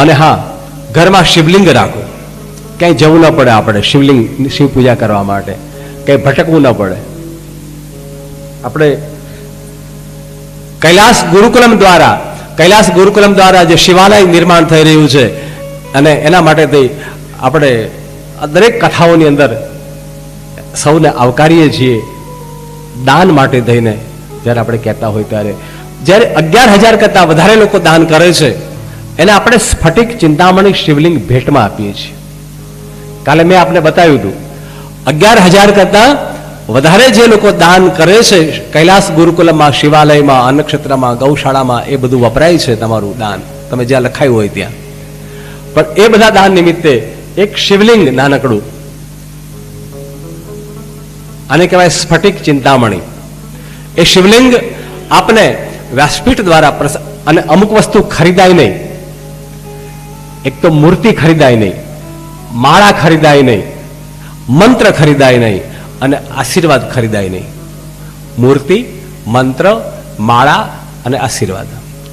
અને હા, ઘરમાં શિવલિંગ રાખો. ક્યાંય જવું ન પડે આપણે શિવલિંગ શિવ પૂજા કરવા માટે. કંઈ ભટકવું ન પડે. આપણે કૈલાસ ગુરુકુલમ દ્વારા, કૈલાસ ગુરુકુલમ દ્વારા જે શિવાલય નિર્માણ થઈ રહ્યું છે, અને એના માટેથી આપણે દરેક કથાઓની અંદર સૌને આવકારીએ છીએ, દાન માટે થઈને જ્યારે આપણે કહેતા હોય ત્યારે. જ્યારે અગિયાર હજાર કરતાં વધારે લોકો દાન કરે છે એને આપણે સ્ફટિક ચિંતામણી શિવલિંગ ભેટમાં આપીએ છીએ. કાલે મેં આપને બતાવ્યું હતું, અગિયાર હજાર કરતાં વધારે જે લોકો દાન કરે છે, કૈલાસ ગુરુકુલમમાં શિવાલયમાં, અન્નક્ષેત્રમાં, ગૌશાળામાં, એ બધું વપરાય છે તમારું દાન. તમે જ્યાં લખાયું હોય ત્યાં. પણ એ બધા દાન નિમિત્તે એક શિવલિંગ નાનકડું. આને કહેવાય સ્ફટિક ચિંતામણી. એ શિવલિંગ આપને વ્યાસપીઠ દ્વારા અને અમુક વસ્તુ ખરીદાય નહીં. એક તો મૂર્તિ ખરીદાય નહીં, માળા ખરીદાય નહીં, મંત્ર ખરીદાય નહીં અને આશીર્વાદ ખરીદાય નહીં. મૂર્તિ, મંત્ર, માળા અને આશીર્વાદ.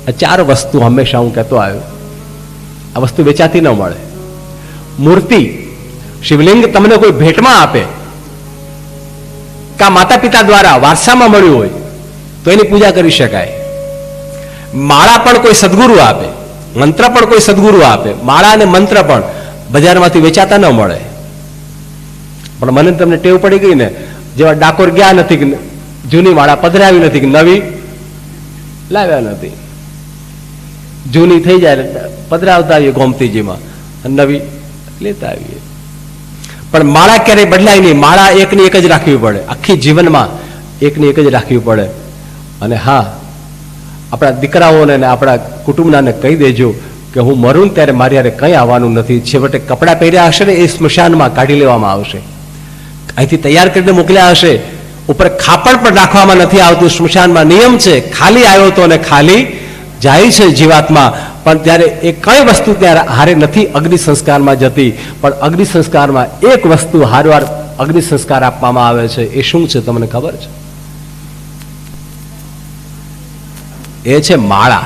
આ ચાર વસ્તુ હંમેશા હું કહેતો આવ્યો. આ વસ્તુ વેચાતી ન મળે. મૂર્તિ, શિવલિંગ તમને કોઈ ભેટમાં આપે, કા માતા પિતા દ્વારા વારસામાં મળ્યું હોય, તો એની પૂજા કરી શકાય. માળા પણ કોઈ સદગુરુ આપે. મંત્ર પણ કોઈ સદગુરુ આપે, માળા અને મંત્ર પણ બજારમાંથી વેચાતા ન મળે. પણ મને તમને ટેવ પડી ગઈ ને, જેવા ડાકોર ગયા નથી જૂની માળા પધરાવી નથી કે નવી, લાવ્યા નથી. જૂની થઈ જાય પધરાવતા આવીએ ગોમતીજીમાં નવી લેતા આવીએ. પણ માળા ક્યારેય બદલાય નહીં. માળા એકની એક જ રાખવી પડે. આખી જીવનમાં એકની એક જ રાખવી પડે. અને હા, આપણા દીકરાઓને આપણા કુટુંબનાને કહી દેજો કે હું મરું ત્યારે મારી હારે કંઈ આવવાનું નથી. છેવટે કપડાં પહેર્યા હશે ને એ સ્મશાનમાં કાઢી લેવામાં આવશે. અહીંથી તૈયાર કરીને મોકલ્યા હશે. ઉપર ખાપણ પણ રાખવામાં નથી આવતું. સ્મશાનમાં નિયમ છે, ખાલી આવ્યો તો અને ખાલી જાય છે જીવાત્મા. પણ ત્યારે એ કઈ વસ્તુ ત્યારે હારે નથી અગ્નિ સંસ્કારમાં જતી. પણ અગ્નિ સંસ્કારમાં એક વસ્તુ હારવાર અગ્નિ સંસ્કાર આપવામાં આવે છે. એ શું છે તમને ખબર છે? એ છે માળા.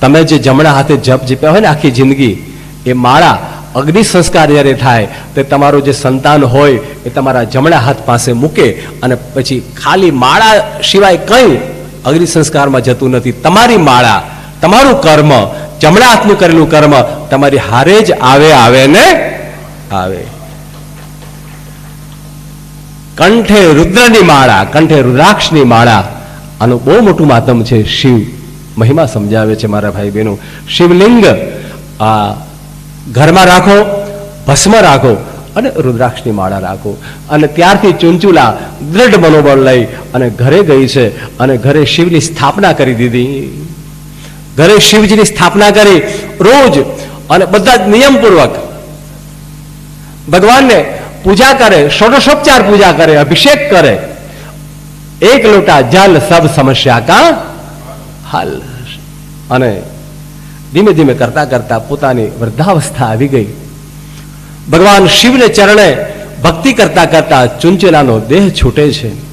તમે જે જમણા હાથે જપ જીપ્યા હોય ને આખી જિંદગી, એ માળા અગ્નિ સંસ્કાર જ્યારે થાય, તે તમારું જે સંતાન હોય, એ તમારા જમણા હાથ પાસે મૂકે અને પછી ખાલી માળા સિવાય કંઈ અગ્નિ સંસ્કારમાં જતું નથી. તમારી માળા, તમારું કર્મ, જમણા હાથનું કરેલું કર્મ, તમારી હારે જ આવે આવે ને આવે. કંઠે રુદ્રની માળા, કંઠે રુદ્રાક્ષની માળા, આનું બહુ મોટું માતમ છે શિવ. મહિમા સમજાવે છે મારા ભાઈ બહેનો. શિવલિંગ, આ ઘરમાં રાખો, ભસ્મ રાખો અને રુદ્રાક્ષની માળા રાખો. અને ત્યારથી ચુંચુલા દ્રઢ મનોબળ લઈ અને ઘરે ગઈ છે અને ઘરે શિવની સ્થાપના કરી દીધી. ઘરે શિવજીની સ્થાપના કરી રોજ અને બધા જ નિયમપૂર્વક ભગવાનને પૂજા કરે, ષોડશોપચાર પૂજા કરે, અભિષેક કરે. એક લોટા જલ સબ સમસ્યા કા હલ. અને ધીમે ધીમે કરતા કરતા પોતાની વૃદ્ધાવસ્થા આવી ગઈ. ભગવાન શિવને ચરણે ભક્તિ કરતા કરતા ચુંચેલાનો દેહ છૂટે છે.